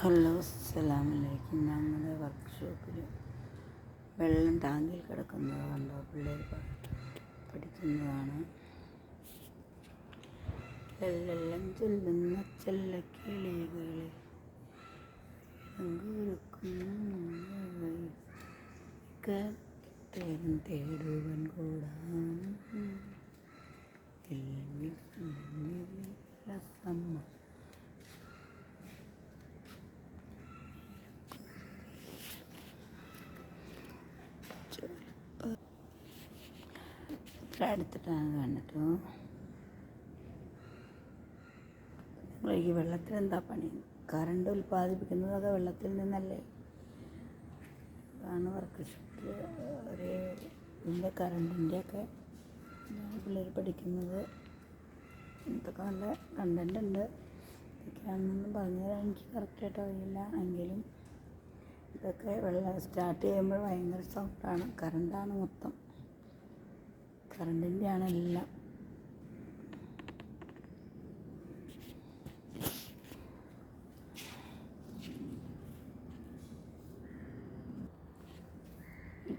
Hello അസ്സലാമലൈക്കും നമ്മുടെ വർക്ക്ഷോപ്പിൽ വെള്ളം ടാങ്കിൽ കിടക്കുന്നത് കണ്ടോ. പിള്ളേർ പഠിക്കുന്നതാണ്. എല്ലെല്ലാം ചൊല്ലുന്ന ചെല്ലക്കിളികളെ തേരും തേടുവൻ കൂടാണ് ഇല്ലെങ്കിൽ എടുത്തിട്ടാണ് കണ്ടിട്ടോ. നിങ്ങൾ ഈ വെള്ളത്തിൽ എന്താ പണി? കറണ്ട് ഉൽപ്പാദിപ്പിക്കുന്നതൊക്കെ വെള്ളത്തിൽ നിന്നല്ലേ? അതാണ് വർക്ക്ഷോപ്പിൽ ഒരു ഇതിന്റെ കറണ്ടിന്റെയൊക്കെ പിള്ളേർ പഠിക്കുന്നത്. ഇതൊക്കെ നല്ല കണ്ടന്റ് ഉണ്ട്. ഇതൊക്കെയാണെന്നൊന്നും പറഞ്ഞാൽ എനിക്ക് കറക്റ്റായിട്ട് അറിയില്ല. എങ്കിലും ഇതൊക്കെ വെള്ളം സ്റ്റാർട്ട് ചെയ്യുമ്പോൾ ഭയങ്കര സൗണ്ടാണ് കറണ്ടാണ് മൊത്തം. കറണ്ടിന്റെ ആണ് എല്ലാം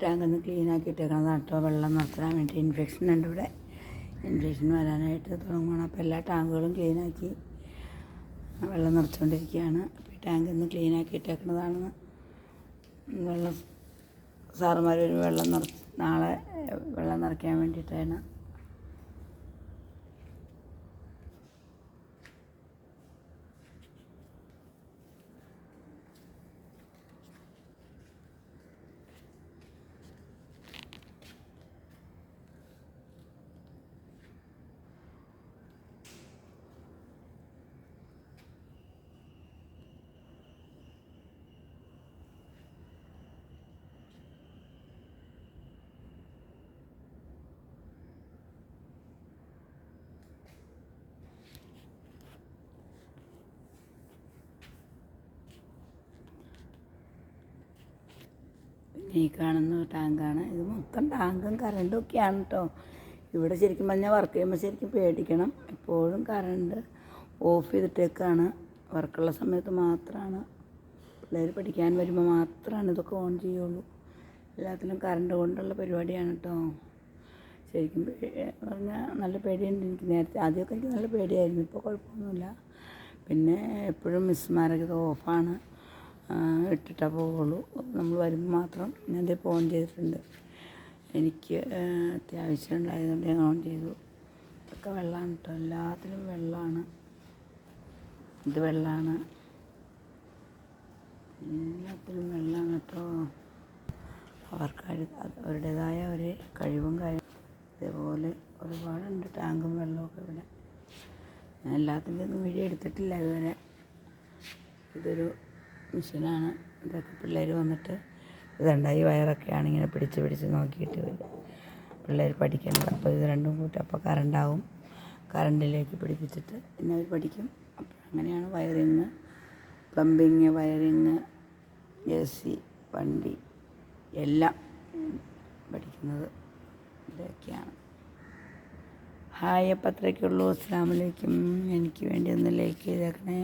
ടാങ്ക് ഒന്ന് ക്ലീൻ ആക്കി ഇട്ടേക്കണം നട്ടോ വെള്ളം നിർത്താൻ വേണ്ടി ഇൻഫെക്ഷൻ ഉണ്ട് ഇവിടെ. ഇൻഫെക്ഷൻ വരാനായിട്ട് തുടങ്ങുകയാണ് അപ്പോൾ എല്ലാ ടാങ്കുകളും ക്ലീനാക്കി വെള്ളം നിറച്ചുകൊണ്ടിരിക്കുകയാണ് അപ്പോൾ ഈ ടാങ്ക് ഒന്ന് ക്ലീൻ ആക്കി ഇട്ടേക്കുന്നതാണ് വെള്ളം സാറുമാർ ഒരു വെള്ളം നിറ നാളെ വെള്ളം നിറയ്ക്കാൻ വേണ്ടിയിട്ടാണ്. ഈ കാണുന്ന ടാങ്കാണ്. ഇത് മൊത്തം ടാങ്കും കറണ്ടും ഒക്കെയാണ് കേട്ടോ ഇവിടെ ശരിക്കും പറഞ്ഞാൽ വർക്ക് ചെയ്യുമ്പോൾ ശരിക്കും പേടിക്കണം. എപ്പോഴും കറണ്ട് ഓഫ് ചെയ്തിട്ടേക്കാണ്. വർക്കുള്ള സമയത്ത് മാത്രമാണ് പിള്ളേർ പഠിക്കാൻ വരുമ്പോൾ മാത്രമാണ് ഇതൊക്കെ ഓൺ ചെയ്യുള്ളൂ. എല്ലാത്തിനും കറണ്ട് കൊണ്ടുള്ള പരിപാടിയാണ് കേട്ടോ ശരിക്കും പറഞ്ഞാൽ നല്ല പേടിയുണ്ട് എനിക്ക്. നേരത്തെ ആദ്യമൊക്കെ എനിക്ക് നല്ല പേടിയായിരുന്നു. ഇപ്പോൾ കുഴപ്പമൊന്നുമില്ല. പിന്നെ എപ്പോഴും മിസ്സുമാരൊക്കെ ഇത് ഓഫാണ് ഇട്ടിട്ടേ പോവുള്ളൂ. നമ്മൾ വരുമ്പോൾ മാത്രം ഞാൻ ഇത് ഓൺ ചെയ്തിട്ടുണ്ട്. എനിക്ക് അത്യാവശ്യം ഉണ്ടായതുകൊണ്ട് ഞാൻ ഓൺ ചെയ്തു. ഇതൊക്കെ വെള്ളമാണ് കേട്ടോ എല്ലാത്തിലും വെള്ളമാണ് ഇത് വെള്ളമാണ് എല്ലാത്തിലും വെള്ളമാണ് കേട്ടോ അവർക്ക് അവരുടേതായ ഒരു കഴിവും കാര്യം. ഇതേപോലെ ഒരുപാടുണ്ട് ടാങ്കും വെള്ളമൊക്കെ ഇവിടെ. ഞാൻ എല്ലാത്തിന്റെ ഒന്നും വീഡിയോ എടുത്തിട്ടില്ല ഇതുവരെ. ഇതൊരു മിഷനാണ്. ഇതൊക്കെ പിള്ളേർ വന്നിട്ട് ഇതുണ്ടായി വയറൊക്കെയാണ് ഇങ്ങനെ പിടിച്ച് പിടിച്ച് നോക്കിയിട്ട് പിള്ളേർ പഠിക്കുന്നത്. അപ്പോൾ ഇത് രണ്ടും കൂട്ടി അപ്പോൾ കറണ്ടാവും. കറണ്ടിലേക്ക് പിടിപ്പിച്ചിട്ട് പിന്നെ അവർ പഠിക്കും. അപ്പോൾ അങ്ങനെയാണ് wiring. Plumbing wiring A C വണ്ടി എല്ലാം പഠിക്കുന്നത് ഇതൊക്കെയാണ്. ഹായ് അപ്പം അത്രയ്ക്കുള്ളൂ അസ്സാമലേക്കും എനിക്ക് വേണ്ടി ഒന്ന് ലൈക്ക് ചെയ്തേക്കണേ.